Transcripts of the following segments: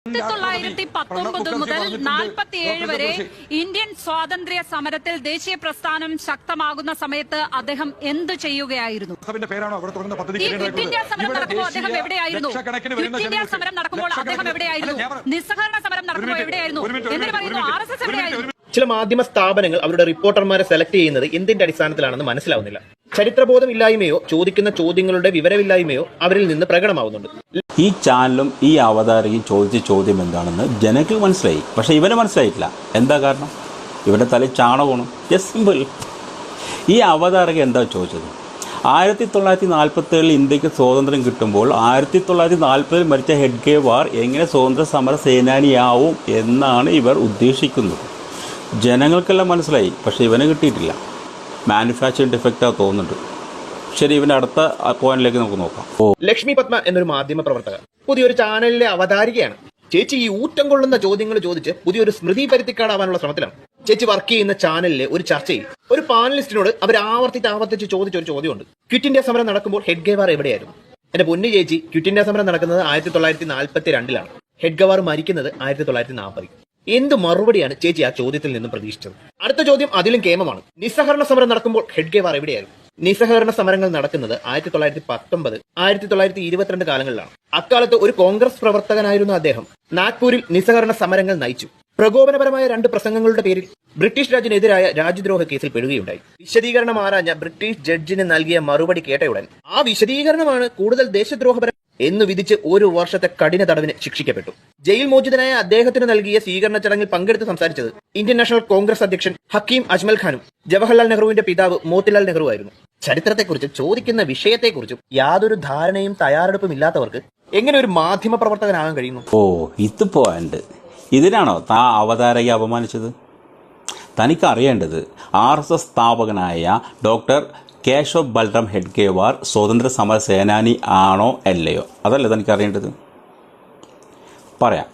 ആയിരത്തി തൊള്ളായിരത്തി പത്തൊമ്പത് മുതൽ നാൽപ്പത്തിയേഴ് വരെ ഇന്ത്യൻ സ്വാതന്ത്ര്യ സമരത്തിൽ ദേശീയ പ്രസ്ഥാനം ശക്തമാകുന്ന സമയത്ത് അദ്ദേഹം എന്ത് ചെയ്യുകയായിരുന്നു? ഈ ക്വിറ്റ് ഇന്ത്യ സമരം നടക്കുമ്പോൾ അദ്ദേഹം എവിടെയായിരുന്നു? ക്വിറ്റ് ഇന്ത്യ സമരം നടക്കുമ്പോൾ അദ്ദേഹം എവിടെയായിരുന്നു? നിസ്സഹകരണ സമരം നടക്കുമ്പോൾ എവിടെയായിരുന്നു? എന്നിട്ട് പറയുന്നു ആർ എസ് എസ് എവിടെയായിരുന്നു? ചില മാധ്യമ സ്ഥാപനങ്ങൾ അവരുടെ റിപ്പോർട്ടർമാരെ സെലക്ട് ചെയ്യുന്നത് എന്തിന്റെ അടിസ്ഥാനത്തിലാണെന്ന് മനസ്സിലാവുന്നില്ല. ചരിത്രബോധമില്ലായ്മയോ ചോദിക്കുന്ന ചോദ്യങ്ങളുടെ വിവരമില്ലായ്മയോ അവരിൽ നിന്ന് പ്രകടമാവുന്നുണ്ട്. ഈ ചാനലും ഈ അവതാരകയും ചോദിച്ച ചോദ്യം എന്താണെന്ന് ജനങ്ങൾക്ക് മനസ്സിലായി. പക്ഷേ ഇവന് മനസ്സിലായിട്ടില്ല. എന്താ കാരണം? ഇവരുടെ തല ചാണകമാണ്. ജസ്റ്റ് സിമ്പിൾ ഈ അവതാരക എന്താ ചോദിച്ചത്? ആയിരത്തി തൊള്ളായിരത്തി നാൽപ്പത്തി ഏഴിൽ ഇന്ത്യയ്ക്ക് സ്വാതന്ത്ര്യം കിട്ടുമ്പോൾ ആയിരത്തി തൊള്ളായിരത്തി നാൽപ്പതിൽ മരിച്ച ഹെഡ്ഗേവാർ എങ്ങനെ സ്വാതന്ത്ര്യ സമര സേനാനിയാവും എന്നാണ് ഇവർ ഉദ്ദേശിക്കുന്നത്. ജനങ്ങൾക്കെല്ലാം മനസ്സിലായി പക്ഷേ ഇവന് കിട്ടിയിട്ടില്ല. മാനുഫാക്ചറിങ് ഡിഫക്റ്റാ തോന്നുന്നുണ്ട്. ശരി ഇവന്റെ അടുത്ത പോയിന്റിലേക്ക് നമുക്ക് നോക്കാം. ഓ. ലക്ഷ്മി പത്മ എന്നൊരു മാധ്യമ പ്രവർത്തക പുതിയൊരു ചാനലിലെ അവതാരികയാണ്. ചേച്ചി ഈ ഊറ്റം കൊള്ളുന്ന ചോദ്യങ്ങൾ ചോദിച്ച് പുതിയൊരു സ്മൃതി പരുത്തിക്കാടാവാനുള്ള ശ്രമത്തിലാണ്. ചേച്ചി വർക്ക് ചെയ്യുന്ന ചാനലിലെ ഒരു ചർച്ചയിൽ ഒരു പാനലിസ്റ്റിനോട് അവർ ആവർത്തിച്ച് ആവർത്തിച്ച് ചോദിച്ച ഒരു ചോദ്യമുണ്ട്. ക്വിറ്റ് ഇന്ത്യ സമരം നടക്കുമ്പോൾ ഹെഡ് ഗവാർ എവിടെയായിരുന്നു? എന്റെ പൊന്നു ചേച്ചി ക്വിറ്റ് ഇന്ത്യ സമരം നടക്കുന്നത് ആയിരത്തി തൊള്ളായിരത്തി നാൽപ്പത്തി രണ്ടിലാണ്. ഹെഡ് ഗവാർ മരിക്കുന്നത് ആയിരത്തി തൊള്ളായിരത്തി നാൽപ്പതിൽ എന്ത് മറുപടിയാണ് ചേച്ചി ആ ചോദ്യത്തിൽ നിന്നും പ്രതീക്ഷിച്ചത്? അടുത്ത ചോദ്യം അതിലും കേമമാണ്. നിസ്സഹകരണ സമരം നടക്കുമ്പോൾ ഹെഡ്ഗേവാർ എവിടെയായിരുന്നു? നിസ്സഹകരണ സമരങ്ങൾ നടക്കുന്നത് ആയിരത്തി തൊള്ളായിരത്തി പത്തൊമ്പത് ആയിരത്തി തൊള്ളായിരത്തി ഇരുപത്തിരണ്ട് കാലങ്ങളിലാണ്. അക്കാലത്ത് ഒരു കോൺഗ്രസ് പ്രവർത്തകനായിരുന്നു അദ്ദേഹം. നാഗ്പൂരിൽ നിസ്സഹകരണ സമരങ്ങൾ നയിച്ചു. പ്രകോപനപരമായ രണ്ട് പ്രസംഗങ്ങളുടെ പേരിൽ ബ്രിട്ടീഷ് രാജിനെതിരായ രാജ്യദ്രോഹ കേസിൽ പെടുകയുണ്ടായി. വിശദീകരണം ആരാഞ്ഞ ബ്രിട്ടീഷ് ജഡ്ജിന് നൽകിയ മറുപടി കേട്ടയുടൻ. ആ വിശദീകരണമാണ് കൂടുതൽ ദേശദ്രോഹപരം എന്ന് വിധിച്ച് ഒരു വർഷത്തെ കഠിന തടവിന് ശിക്ഷിക്കപ്പെട്ടു. ജയിൽ മോചിതനായ അദ്ദേഹത്തിന് നൽകിയ സ്വീകരണ ചടങ്ങിൽ പങ്കെടുത്ത് സംസാരിച്ചത് ഇന്ത്യൻ നാഷണൽ കോൺഗ്രസ് അധ്യക്ഷൻ ഹക്കീം അജ്മൽ ഖാനും ജവഹർലാൽ നെഹ്റുവിന്റെ പിതാവ് മോത്തിലാൽ നെഹ്റു ആയിരുന്നു. ചരിത്രത്തെക്കുറിച്ചും ചോദിക്കുന്ന വിഷയത്തെക്കുറിച്ചും യാതൊരു ധാരണയും തയ്യാറെടുപ്പും ഇല്ലാത്തവർക്ക് എങ്ങനെ ഒരു മാധ്യമ പ്രവർത്തകനാകാൻ കഴിയുന്നു? ഓ ഇത് പോയിന്റ് ഇതിനാണോ താ അവതാരകയെ അപമാനിച്ചത്? തനിക്ക് അറിയേണ്ടത് ആർ എസ് എസ് സ്ഥാപകനായ ഡോക്ടർ കേശവ് ബൽറാം ഹെഡ്ഗേവാർ സ്വതന്ത്ര സമര സേനാനി ആണോ അല്ലയോ? അതല്ലേ തനിക്ക് അറിയേണ്ടത് പറയാം.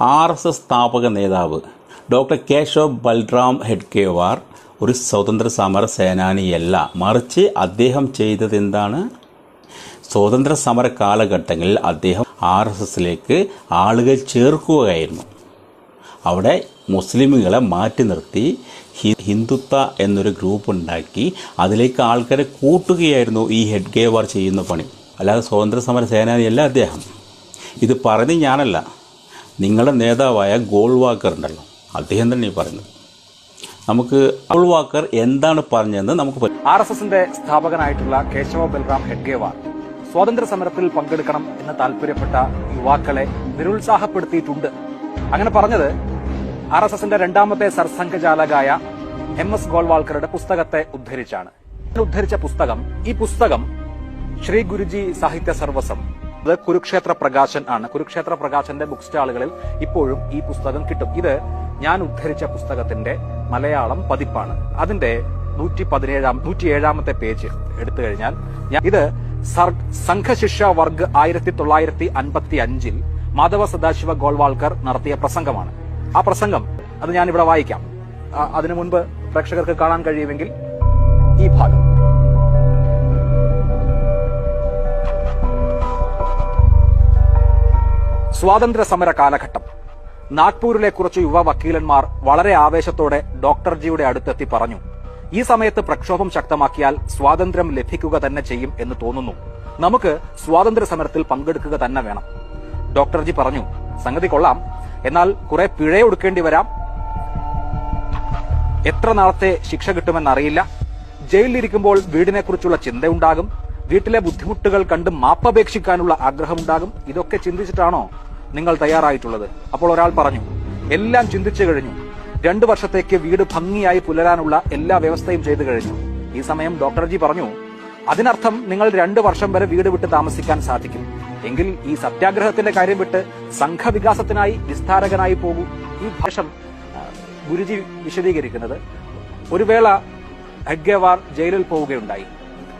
ആർ എസ് എസ് സ്ഥാപക നേതാവ് ഡോക്ടർ കേശവ് ബൽറാം ഹെഡ്ഗേവാർ ഒരു സ്വതന്ത്ര സമര സേനാനിയല്ല. മറിച്ച് അദ്ദേഹം ചെയ്തത് എന്താണ്? സ്വാതന്ത്ര്യ സമര കാലഘട്ടങ്ങളിൽ അദ്ദേഹം ആർ എസ് എസിലേക്ക് ആളുകൾ ചേർക്കുകയായിരുന്നു. അവിടെ മുസ്ലിമുകളെ മാറ്റി നിർത്തി ഹിന്ദുത്വ എന്നൊരു ഗ്രൂപ്പ് ഉണ്ടാക്കി അതിലേക്ക് ആൾക്കാരെ കൂട്ടുകയായിരുന്നു ഈ ഹെഡ് ഗേവാർ ചെയ്യുന്ന പണി. അല്ലാതെ സ്വാതന്ത്ര്യ സമര സേനാനിയല്ല അദ്ദേഹം. ഇത് പറഞ്ഞ് ഞാനല്ല. നിങ്ങളുടെ നേതാവായ ഗോൾവാക്കർ ഉണ്ടല്ലോ. അദ്ദേഹം തന്നെ ഈ പറയുന്നത് നമുക്ക് ഗോൾവാക്കർ എന്താണ് പറഞ്ഞതെന്ന് നമുക്ക് ആർ എസ് എസിന്റെ സ്ഥാപകനായിട്ടുള്ള കേശവ ബൽറാം ഹെഡ്ഗേവാർ സ്വാതന്ത്ര്യ സമരത്തിൽ പങ്കെടുക്കണം എന്ന് താല്പര്യപ്പെട്ട യുവാക്കളെ നിരുത്സാഹപ്പെടുത്തിയിട്ടുണ്ട്. അങ്ങനെ പറഞ്ഞത് ആർ എസ് എസിന്റെ രണ്ടാമത്തെ സർസംഘചാലകായ എം എസ് ഗോൾവാൾക്കറുടെ പുസ്തകത്തെ ഉദ്ധരിച്ചാണ്. ഉദ്ധരിച്ച പുസ്തകം ഈ പുസ്തകം ശ്രീ ഗുരുജി സാഹിത്യ സർവസം ഇത് കുരുക്ഷേത്ര പ്രകാശൻ ആണ്. കുരുക്ഷേത്ര പ്രകാശന്റെ ബുക്ക് സ്റ്റാളുകളിൽ ഇപ്പോഴും ഈ പുസ്തകം കിട്ടും. ഇത് ഞാൻ ഉദ്ധരിച്ച പുസ്തകത്തിന്റെ മലയാളം പതിപ്പാണ്. അതിന്റെ നൂറ്റി പതിനേഴാം നൂറ്റി ഏഴാമത്തെ പേജ് എടുത്തു കഴിഞ്ഞാൽ ഇത് സംഘശിക്ഷ വർഗ് ആയിരത്തി തൊള്ളായിരത്തി അൻപത്തി അഞ്ചിൽ മാധവ സദാശിവ ഗോൾവാൾക്കർ നടത്തിയ പ്രസംഗമാണ്. ആ പ്രസംഗം അത് ഞാൻ ഇവിടെ വായിക്കാം അതിനു മുൻപ് പ്രേക്ഷകർക്ക് കാണാൻ കഴിയുമെങ്കിൽ ഈ ഭാഗം. സ്വാതന്ത്ര്യ സമര കാലഘട്ടം. നാഗ്പൂരിലെ കുറച്ച് യുവ വക്കീലന്മാർ വളരെ ആവേശത്തോടെ ഡോക്ടർ ജിയുടെ അടുത്തെത്തി പറഞ്ഞു ഈ സമയത്ത് പ്രക്ഷോഭം ശക്തമാക്കിയാൽ സ്വാതന്ത്ര്യം ലഭിക്കുക തന്നെ ചെയ്യും എന്ന് തോന്നുന്നു. നമുക്ക് സ്വാതന്ത്ര്യ സമരത്തിൽ പങ്കെടുക്കുക തന്നെ വേണം. ഡോക്ടർജി പറഞ്ഞു സംഗതി കൊള്ളാം. എന്നാൽ കുറെ പിഴയൊടുക്കേണ്ടി വരാം. എത്ര നാളത്തെ ശിക്ഷ കിട്ടുമെന്നറിയില്ല. ജയിലിലിരിക്കുമ്പോൾ വീടിനെക്കുറിച്ചുള്ള ചിന്തയുണ്ടാകും. വീട്ടിലെ ബുദ്ധിമുട്ടുകൾ കണ്ട് മാപ്പപേക്ഷിക്കാനുള്ള ആഗ്രഹമുണ്ടാകും. ഇതൊക്കെ ചിന്തിച്ചിട്ടാണോ നിങ്ങൾ തയ്യാറായിട്ടുള്ളത്? അപ്പോൾ ഒരാൾ പറഞ്ഞു എല്ലാം ചിന്തിച്ചു കഴിഞ്ഞു. രണ്ടു വർഷത്തേക്ക് വീട് ഭംഗിയായി പുലരാനുള്ള എല്ലാ വ്യവസ്ഥയും ചെയ്തു കഴിഞ്ഞു. ഈ സമയം ഡോക്ടർ ജി പറഞ്ഞു അതിനർത്ഥം നിങ്ങൾ രണ്ടു വർഷം വരെ വീട് വിട്ട് താമസിക്കാൻ സാധിക്കും. എങ്കിൽ ഈ സത്യാഗ്രഹത്തിന്റെ കാര്യം വിട്ട് സംഘവികാസത്തിനായി വിസ്താരകനായി പോകൂ. ഈ ഭാഷം ഗുരുജി വിശദീകരിക്കുന്നത്. ഒരു വേള ഹെഡ്ഗേവാർ ജയിലിൽ പോവുകയുണ്ടായി.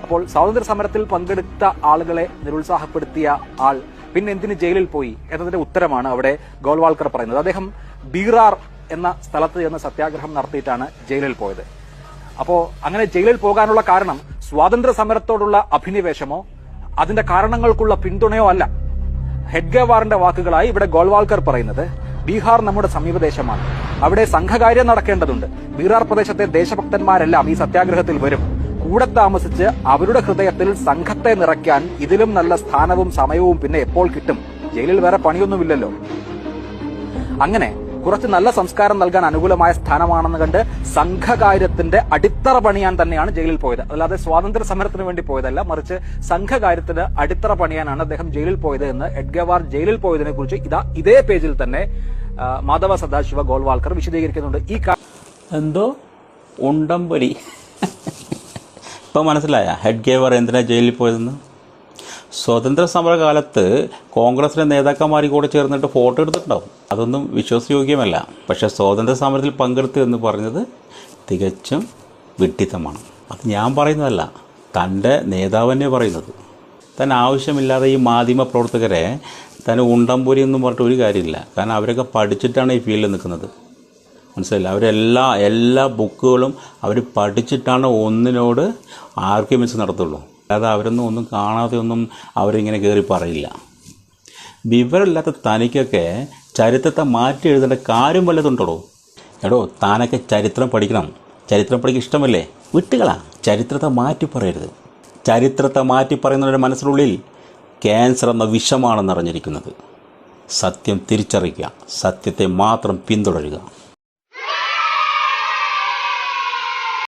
അപ്പോൾ സ്വാതന്ത്ര്യ സമരത്തിൽ പങ്കെടുത്ത ആളുകളെ നിരുത്സാഹപ്പെടുത്തിയ ആൾ പിന്നെ എന്തിന് ജയിലിൽ പോയി എന്നതിന്റെ ഉത്തരമാണ് അവിടെ ഗോൾവാൾക്കർ പറയുന്നത്. അദ്ദേഹം ബീറാർ എന്ന സ്ഥലത്ത് ചെന്ന് സത്യാഗ്രഹം നടത്തിയിട്ടാണ് ജയിലിൽ പോയത്. അപ്പോ അങ്ങനെ ജയിലിൽ പോകാനുള്ള കാരണം സ്വാതന്ത്ര്യ സമരത്തോടുള്ള അഭിനിവേശമോ അതിന്റെ കാരണങ്ങൾക്കുള്ള പിന്തുണയോ അല്ല. ഹെഡ്ഗേവാറിന്റെ വാക്കുകളായി ഇവിടെ ഗോൾവാൾക്കർ പറയുന്നത് ബീഹാർ നമ്മുടെ സമീപദേശമാണ്. അവിടെ സംഘകാര്യം നടക്കേണ്ടതുണ്ട്. ബീഹാർ പ്രദേശത്തെ ദേശഭക്തന്മാരെല്ലാം ഈ സത്യാഗ്രഹത്തിൽ വരും. കൂടെ താമസിച്ച് അവരുടെ ഹൃദയത്തിൽ സംഘത്തെ നിറയ്ക്കാൻ ഇതിലും നല്ല സ്ഥാനവും സമയവും പിന്നെ എപ്പോൾ കിട്ടും? ജയിലിൽ വേറെ പണിയൊന്നുമില്ലല്ലോ. അങ്ങനെ കുറച്ച് നല്ല സംസ്കാരം നൽകാൻ അനുകൂലമായ സ്ഥാനമാണെന്ന് കണ്ട് സംഘകാര്യത്തിന്റെ അടിത്തറ പണിയാൻ തന്നെയാണ് ജയിലിൽ പോയത്. അല്ലാതെ സ്വാതന്ത്ര്യ സമരത്തിന് വേണ്ടി പോയതല്ല മറിച്ച് സംഘകാര്യത്തിന് അടിത്തറ പണിയാനാണ് അദ്ദേഹം ജയിലിൽ പോയത് എന്ന് എഡ്ഗവാർ ജയിലിൽ പോയതിനെ കുറിച്ച് ഇതാ ഇതേ പേജിൽ തന്നെ മാധവ സദാശിവ ഗോൾവാൾക്കർ വിശദീകരിക്കുന്നുണ്ട്. ഈ എന്തോ? ഉണ്ടംപൊരി. ഇപ്പൊ മനസ്സിലായ. ഹെഡ് ഗേവർ എന്തിനാ ജയിലിൽ പോയതെന്ന്? സ്വതന്ത്ര സമര കാലത്ത് കോൺഗ്രസിലെ നേതാക്കന്മാരും കൂടെ ചേർന്നിട്ട് ഫോട്ടോ എടുത്തിട്ടുണ്ടാവും. അതൊന്നും വിശ്വാസയോഗ്യമല്ല. പക്ഷേ സ്വാതന്ത്ര്യ സമരത്തിൽ പങ്കെടുത്തു എന്ന് പറഞ്ഞത് തികച്ചും വിഡ്ഢിത്തമാണ് അത് ഞാൻ പറയുന്നതല്ല. തന്റെ നേതാവ് തന്നെ പറയുന്നത്. താൻ ആവശ്യമില്ലാതെ ഈ മാധ്യമ പ്രവർത്തകരെ തന്നെ ഉണ്ടംപൊരി എന്നും പറഞ്ഞിട്ട് ഒരു കാര്യമില്ല. കാരണം അവരൊക്കെ പഠിച്ചിട്ടാണ് ഈ ഫീൽഡിൽ നിൽക്കുന്നത്. മനസ്സിലായില്ല? അവരെല്ലാ എല്ലാ ബുക്കുകളും അവർ പഠിച്ചിട്ടാണ് ഒന്നിനോട് ആർഗ്യുമെൻസ് നടത്തുള്ളൂ. അല്ലാതെ അവരൊന്നും ഒന്നും കാണാതെ ഒന്നും അവരിങ്ങനെ കയറി പറയില്ല. വിവരമില്ലാത്ത തനിക്കൊക്കെ ചരിത്രത്തെ മാറ്റി എഴുതേണ്ട കാര്യം വല്ലതുണ്ടോ എടോ താനൊക്കെ ചരിത്രം പഠിക്കണം. ചരിത്രം പഠിക്കാൻ ഇഷ്ടമല്ലേ? വിട്ടുകളാ. ചരിത്രത്തെ മാറ്റി പറയരുത്. ചരിത്രത്തെ മാറ്റി പറയുന്നവരുടെ മനസ്സിനുള്ളിൽ ക്യാൻസർ എന്ന വിഷമാണ് നിറഞ്ഞിരിക്കുന്നത്. സത്യം തിരിച്ചറിയുക. സത്യത്തെ മാത്രം പിന്തുടരുക.